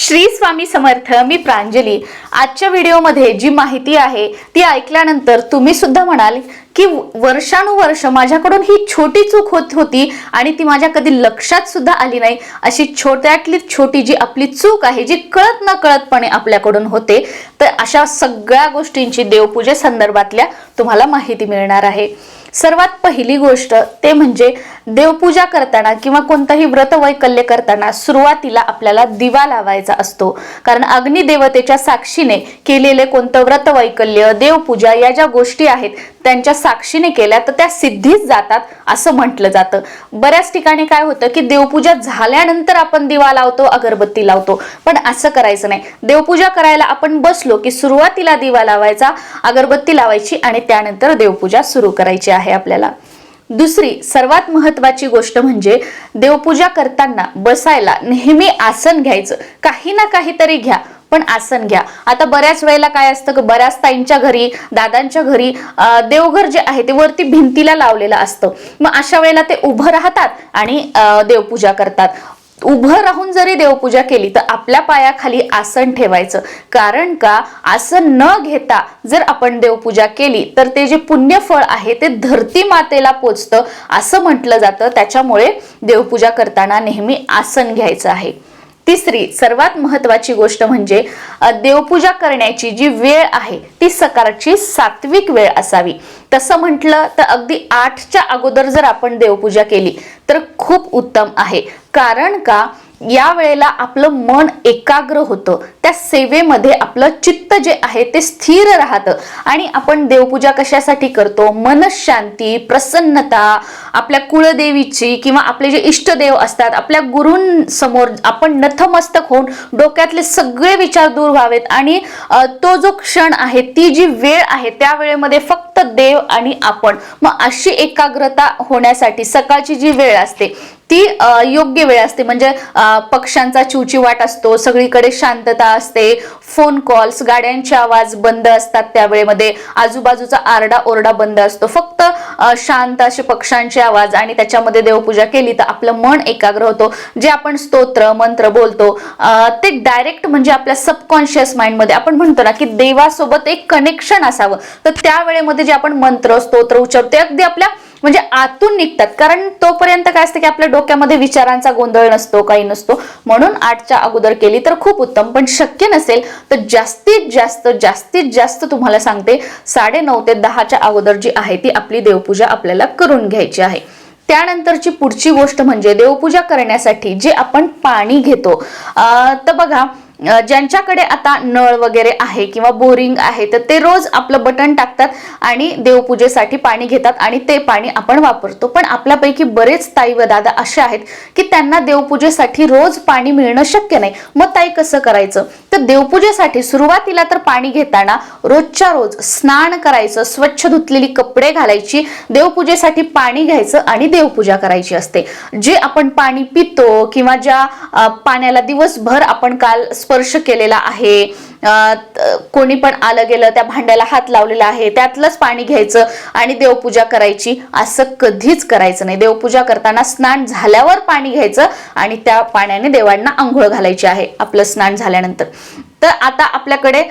श्री स्वामी समर्थ मी प्रांजली. आजच्या व्हिडिओमध्ये जी माहिती आहे ती ऐकल्यानंतर तुम्ही सुद्धा म्हणाल की वर्षानुवर्ष माझ्याकडून ही छोटी चूक होत होती आणि ती माझ्या कधी लक्षात सुद्धा आली नाही. अशी छोट्यातली छोटी जी आपली चूक आहे जी कळत न कळतपणे आपल्याकडून होते तर अशा सगळ्या गोष्टींची देवपूजे संदर्भातल्या तुम्हाला माहिती मिळणार आहे. सर्वात पहिली गोष्ट ते म्हणजे देवपूजा करताना किंवा कोणतंही व्रत वैकल्य करताना सुरुवातीला आपल्याला दिवा लावायचा असतो. कारण अग्निदेवतेच्या साक्षीने केलेले कोणतं व्रत वैकल्य देवपूजा या ज्या गोष्टी आहेत त्यांच्या साक्षीने केल्या तर त्या सिद्धीच जातात असं म्हटलं जातं. बऱ्याच ठिकाणी काय होतं की देवपूजा झाल्यानंतर आपण दिवा लावतो अगरबत्ती लावतो. पण असं करायचं नाही. देवपूजा करायला आपण बसलो की सुरुवातीला दिवा लावायचा अगरबत्ती लावायची आणि त्यानंतर देवपूजा सुरू करायची आहे आपल्याला. दुसरी सर्वात महत्वाची गोष्ट म्हणजे देवपूजा करताना बसायला नेहमी आसन घ्यायचं. काही ना काहीतरी घ्या. पण आसन घ्या. आता बऱ्याच वेळेला काय असतं की बऱ्याच ताईंच्या घरी दादांच्या घरी देवघर जे आहे ते वरती भिंतीला लावलेलं असतं. मग अशा वेळेला ते उभं राहतात आणि देवपूजा करतात. उभं राहून जरी देवपूजा केली तर आपल्या पायाखाली आसन ठेवायचं. कारण का? आसन न घेता जर आपण देवपूजा केली तर ते जे पुण्यफळ आहे ते धरती मातेला पोचतं असं म्हटलं जातं. त्याच्यामुळे देवपूजा करताना नेहमी आसन घ्यायचं आहे. तिसरी सर्वात महत्वाची गोष्ट म्हणजे देवपूजा करण्याची जी वेळ आहे ती सकाळची सात्विक वेळ असावी. तसं म्हटलं तर अगदी आठच्या अगोदर जर आपण देवपूजा केली तर खूप उत्तम आहे. कारण का? या वेळेला आपलं मन एकाग्र होतं. त्या सेवेमध्ये आपलं चित्त जे आहे ते स्थिर राहतं. आणि आपण देवपूजा कशासाठी करतो? मनशांती प्रसन्नता आपल्या कुळदेवीची किंवा आपले जे इष्टदेव असतात आपल्या गुरूंसमोर आपण नथमस्तक होऊन डोक्यातले सगळे विचार दूर व्हावेत. आणि तो जो क्षण आहे ती जी वेळ आहे त्या वेळेमध्ये फक्त देव आणि आपण. मग अशी एकाग्रता होण्यासाठी सकाळची जी वेळ असते ती योग्य वेळ असते. म्हणजे पक्ष्यांचा चिवचिवाट असतो सगळीकडे शांतता असते फोन कॉल्स गाड्यांचे आवाज बंद असतात त्या वेळेमध्ये आजूबाजूचा आरडा ओरडा बंद असतो. फक्त शांत असे पक्ष्यांचे आवाज आणि त्याच्यामध्ये देवपूजा केली तर आपलं मन एकाग्र होतो. जे आपण स्तोत्र मंत्र बोलतो ते डायरेक्ट म्हणजे आपल्या सबकॉन्शियस माइंडमध्ये आपण म्हणतो ना की देवासोबत एक कनेक्शन असावं. तर त्या वेळेमध्ये जे आपण मंत्र स्तोत्र उच्चारतो ते अगदी आपल्या म्हणजे आतून निघतात. कारण तोपर्यंत काय असतं की आपल्या डोक्यामध्ये विचारांचा गोंधळ नसतो काही नसतो. म्हणून आठच्या अगोदर केली तर खूप उत्तम. पण शक्य नसेल तर जास्तीत जास्त जास्तीत जास्त तुम्हाला सांगते साडे नऊ ते दहाच्या अगोदर जी आहे ती आपली देवपूजा आपल्याला करून घ्यायची आहे. त्यानंतरची पुढची गोष्ट म्हणजे देवपूजा करण्यासाठी जे आपण पाणी घेतो. तर बघा ज्यांच्याकडे आता नळ वगैरे आहे किंवा बोरिंग आहे तर ते रोज आपलं बटन टाकतात आणि देवपूजेसाठी पाणी घेतात आणि ते पाणी आपण वापरतो. पण आपल्यापैकी बरेच ताई व दादा असे आहेत की त्यांना देवपूजेसाठी रोज पाणी मिळणं शक्य नाही. मग ताई कसं करायचं? तर देवपूजेसाठी सुरुवातीला तर पाणी घेताना रोजच्या रोज स्नान करायचं स्वच्छ धुतलेली कपडे घालायची देवपूजेसाठी पाणी घ्यायचं आणि देवपूजा करायची असते. जे आपण पाणी पितो किंवा ज्या पाण्याला दिवसभर आपण काल स्पर्श केलेला आहे. कोणी पण आलं गेलं त्या भांड्याला हात लावलेला आहे त्यातलंच पाणी घ्यायचं आणि देवपूजा करायची. असं कधीच करायचं नाही. देवपूजा करताना स्नान झाल्यावर पाणी घ्यायचं आणि त्या पाण्याने देवांना आंघोळ घालायची आहे. आपलं स्नान झाल्यानंतर. तर आता आपल्याकडे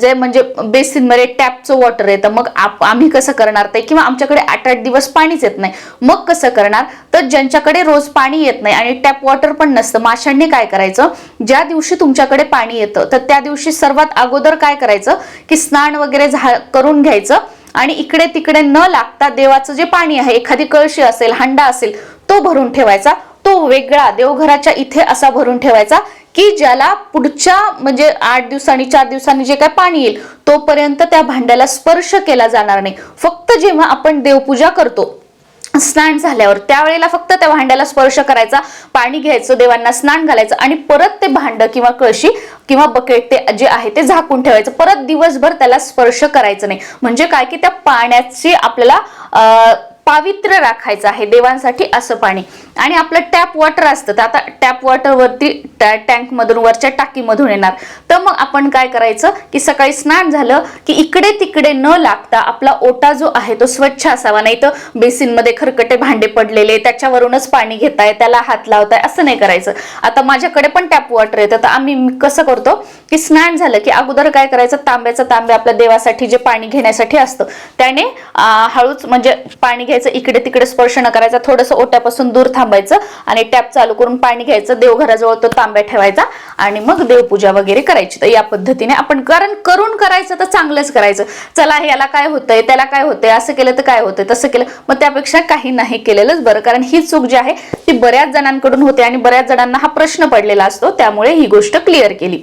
जे म्हणजे बेसिनमध्ये टॅपचं वॉटर येतं मग आम्ही कसं करणार ते? किंवा आमच्याकडे आठ आठ दिवस पाणीच येत नाही. मग कसं करणार? तर ज्यांच्याकडे रोज पाणी येत नाही आणि टॅप वॉटर पण नसतं माशांनी काय करायचं? ज्या दिवशी तुमच्याकडे पाणी येतं तर त्या दिवशी सर्वात अगोदर काय करायचं? की स्नान वगैरे झा करून घ्यायचं. आणि इकडे तिकडे न लागता देवाचं जे पाणी आहे एखादी कळशी असेल हंडा असेल तो भरून ठेवायचा. तो वेगळा देवघराच्या इथे असा भरून ठेवायचा की ज्याला पुढच्या म्हणजे आठ दिवसांनी चार दिवसांनी जे काय पाणी येईल तोपर्यंत त्या भांड्याला स्पर्श केला जाणार नाही. फक्त जेव्हा आपण देवपूजा करतो स्नान झाल्यावर त्यावेळेला फक्त त्या भांड्याला स्पर्श करायचा पाणी घ्यायचं देवांना स्नान घालायचं आणि परत ते भांड किंवा कळशी किंवा बकेट ते जे आहे ते झाकून ठेवायचं. परत दिवसभर त्याला स्पर्श करायचं नाही. म्हणजे काय की त्या पाण्याची आपल्याला अं, पावित्र्य राखायचं आहे देवांसाठी असं पाणी. आणि आपलं टॅप वॉटर असतं. तर आता टॅप वॉटर वरती टँक मधून वरच्या टाकीमधून येणार. तर मग आपण काय करायचं की सकाळी स्नान झालं की इकडे तिकडे न लागता आपला ओटा जो आहे तो स्वच्छ असावा. नाही तर बेसिनमध्ये खरकटे भांडे पडलेले त्याच्यावरूनच पाणी घेताय त्याला हात लावताय असं नाही करायचं. आता माझ्याकडे पण टॅप वॉटर येतं. तर आम्ही कसं करतो की स्नान झालं की अगोदर काय करायचं? तांब्याचं तांबे आपल्या देवासाठी जे पाणी घेण्यासाठी असतं त्याने हळूच म्हणजे पाणी घ्यायचं इकडे तिकडे स्पर्श न करायचा थोडंसं ओट्यापासून दूर थांबायचं आणि टॅप चालू करून पाणी घ्यायचं देवघराजवळ तो तांब्या ठेवायचा आणि मग देवपूजा वगैरे करायची. तर या पद्धतीने आपण कारण करून करायचं तर चांगलंच करायचं. चला याला काय होतंय त्याला काय होतंय असं केलं तर काय होतंय तसं केलं मग त्यापेक्षा काही नाही केलेलंच बरं. कारण ही चूक जी आहे ती बऱ्याच जणांकडून होते आणि बऱ्याच जणांना हा प्रश्न पडलेला असतो त्यामुळे ही गोष्ट क्लिअर केली.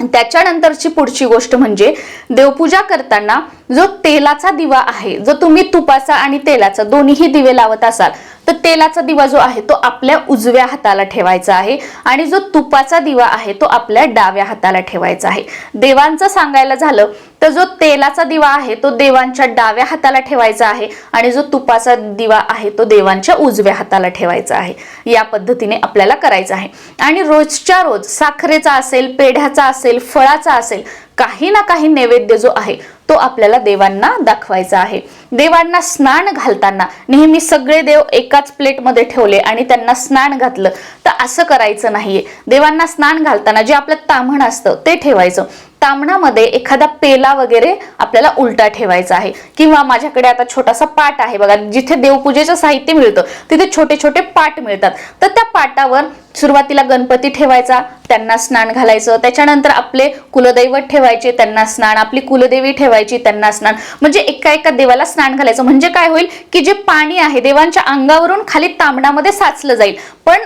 त्याच्यानंतरची पुढची गोष्ट म्हणजे देवपूजा करताना जो तेलाचा दिवा आहे जो तुम्ही तुपाचा आणि तेलाचा दोन्हीही दिवे लावत असाल तर तेलाचा दिवा जो आहे तो आपल्या उजव्या हाताला ठेवायचा आहे आणि जो तुपाचा दिवा आहे तो आपल्या डाव्या हाताला ठेवायचा आहे. देवांचं सांगायला झालं तर जो तेलाचा दिवा आहे तो देवांच्या डाव्या हाताला ठेवायचा आहे आणि जो तुपाचा दिवा आहे तो देवांच्या उजव्या हाताला ठेवायचा आहे. या पद्धतीने आपल्याला करायचं आहे. आणि रोजच्या रोज साखरेचा असेल पेढ्याचा असेल फळाचा असेल काही ना काही नैवेद्य जो आहे तो आपल्याला देवांना दाखवायचा आहे. देवांना स्नान घालताना नेहमी सगळे देव एकाच प्लेटमध्ये ठेवले आणि त्यांना स्नान घातलं तर असं करायचं नाहीये. देवांना स्नान घालताना जे आपलं ताम्हण असतं ते ठेवायचं. तामणामध्ये एखादा पेला वगैरे आपल्याला उलटा ठेवायचा आहे. किंवा माझ्याकडे आता छोटासा पाट आहे बघा जिथे देवपूजेचं साहित्य मिळतं तिथे छोटे छोटे पाट मिळतात. तर त्या पाटावर सुरुवातीला गणपती ठेवायचा त्यांना स्नान घालायचं त्याच्यानंतर आपले कुलदैवत ठेवायचे त्यांना स्नान आपली कुलदेवी ठेवायची त्यांना स्नान. म्हणजे एका एका देवाला स्नान घालायचं. म्हणजे काय होईल की जे पाणी आहे देवांच्या अंगावरून खाली तांबडामध्ये साचलं जाईल. पण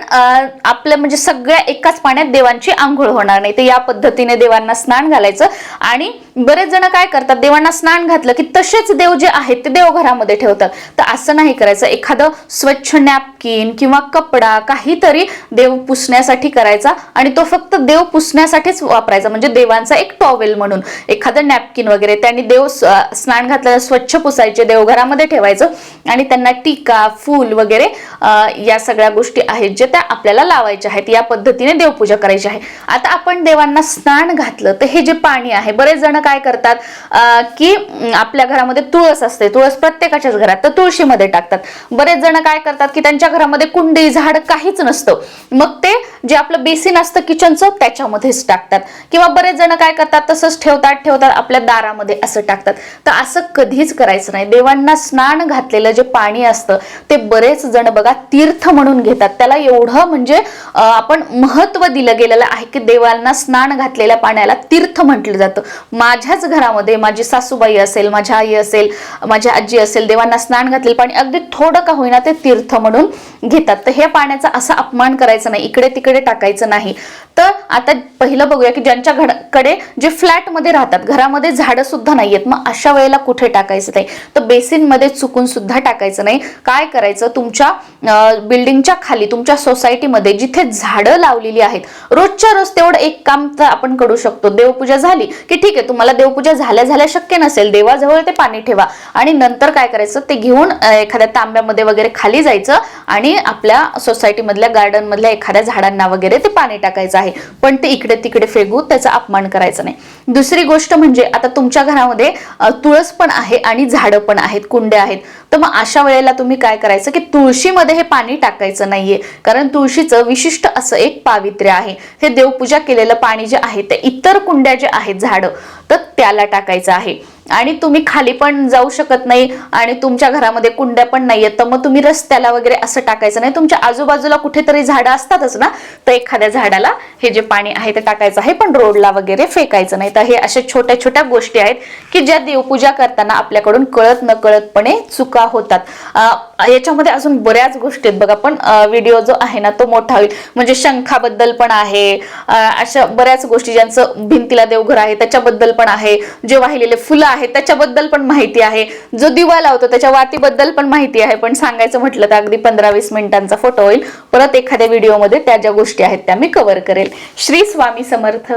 आपलं म्हणजे सगळ्या एकाच पाण्यात देवांची आंघोळ होणार नाही. तर या पद्धतीने देवांना स्नान घालायचं. आणि बरेच जण काय करतात देवांना स्नान घातलं की तसेच देव जे आहेत ते देवघरामध्ये ठेवतात. तर असं नाही करायचं. एखादं स्वच्छ नॅपकिन किंवा कपडा काहीतरी देव पुसण्यासाठी करायचा आणि तो फक्त देव पुसण्यासाठीच वापरायचा. म्हणजे देवांचा एक टॉवेल म्हणून. एखादं नॅपकिन वगैरे त्यांनी देव स्नान घातलेलं स्वच्छ पुसायचे देवघरामध्ये ठेवायचं आणि त्यांना टीका फूल वगैरे या सगळ्या गोष्टी आहेत जे त्या आपल्याला लावायच्या आहेत. या पद्धतीने देवपूजा करायची आहे. आता आपण देवांना स्नान घातलं तर हे जे पाणी आहे बरेच जण काय करतात? की आपल्या घरामध्ये तुळस असते. तुळस प्रत्येकाच्याच घरात. तर तुळशीमध्ये टाकतात. बरेच जण काय करतात की त्यांच्या घरामध्ये कुंडी झाड काहीच नसतं. मग ते जे आपलं बेसिन असतं किचनचं त्याच्यामध्येच टाकतात. किंवा बरेच जण काय करतात तसंच ठेवतात ठेवतात आपल्या दारामध्ये असं टाकतात. तर असं कधीच करायचं नाही. देवांना स्नान घातलेलं जे पाणी असतं ते बरेच जण बघा तीर्थ म्हणून घेतात. त्याला एवढं म्हणजे आपण महत्त्व दिलं गेलेलं आहे की देवांना स्नान घातलेल्या पाण्याला तीर्थ म्हटलं जातं. माझ्याच घरामध्ये माझी सासूबाई असेल माझ्या आई असेल माझी आजी असेल देवांना स्नान घातलेलं पाणी अगदी थोडं का होईना ते तीर्थ म्हणून घेतात. तर हे पाण्याचा असा अपमान करायचा नाही. इकडे तिकडे टाकायचं नाही. तर आता पहिलं बघूया की ज्यांच्या घराकडे जे फ्लॅटमध्ये राहतात घरामध्ये झाडं सुद्धा नाहीयेत मग अशा वेळेला कुठे टाकायचं नाही? तर बेसिनमध्ये चुकून सुद्धा टाकायचं नाही. काय करायचं? तुमच्या बिल्डिंगच्या खाली तुमच्या सोसायटीमध्ये जिथे झाडं लावलेली आहेत रोजच्या रोज तेवढं एक काम तर आपण करू शकतो. देवपूजा झाली की ठीक आहे तुम्हाला देवपूजा झाल्या झाल्या शक्य नसेल देवाजवळ ते पाणी ठेवा. आणि नंतर काय करायचं? ते घेऊन एखाद्या तांब्यामध्ये वगैरे खाली जायचं आणि आपल्या सोसायटीमधल्या गार्डन मधल्या एखाद्या झाडांना वगैरे ते पाणी टाकायचं आहे. पण ते इकडे तिकडे फेकू त्याचा अपमान करायचा नाही. दुसरी गोष्ट म्हणजे आता तुमच्या घरामध्ये तुळस पण आहे आणि झाडं पण आहेत कुंड्या आहेत. तर मग अशा वेळेला तुम्ही काय करायचं की तुळशीमध्ये हे पाणी टाकायचं नाहीये. कारण तुळशीचं विशिष्ट असं एक पावित्र्य आहे. हे देवपूजा केलेलं पाणी जे आहे ते इतर कुंड्या जे आहेत झाडं तर त्याला टाकायचं आहे. आणि तुम्ही खाली पण जाऊ शकत नाही आणि तुमच्या घरामध्ये कुंड्या पण नाहीयेत तर मग तुम्ही रस्त्याला वगैरे असं टाकायचं नाही. तुमच्या आजूबाजूला कुठेतरी झाडं असतातच ना तर एखाद्या झाडाला हे जे पाणी आहे ते टाकायचं आहे. पण रोडला वगैरे फेकायचं नाही. तर हे अशा छोट्या छोट्या गोष्टी आहेत की ज्या देवपूजा करताना आपल्याकडून कळत नकळतपणे चुका चुका होतात याच्यामध्ये अजून बऱ्याच गोष्टी आहेत. बघा पण व्हिडिओ जो आहे ना तो मोठा होईल. म्हणजे शंखाबद्दल पण आहे. अशा बऱ्याच गोष्टी ज्यांचं भिंतीला देवघर आहे त्याच्याबद्दल पण आहे. जे वाहिलेले फुलं आहेत त्याच्याबद्दल पण माहिती आहे. जो दिवा लावतो त्याच्या वातीबद्दल पण माहिती आहे. पण सांगायचं म्हटलं तर अगदी पंधरा वीस मिनिटांचा फोटो होईल. परत एखाद्या व्हिडिओमध्ये त्या ज्या गोष्टी आहेत त्या मी कव्हर करेल. श्री स्वामी समर्थ.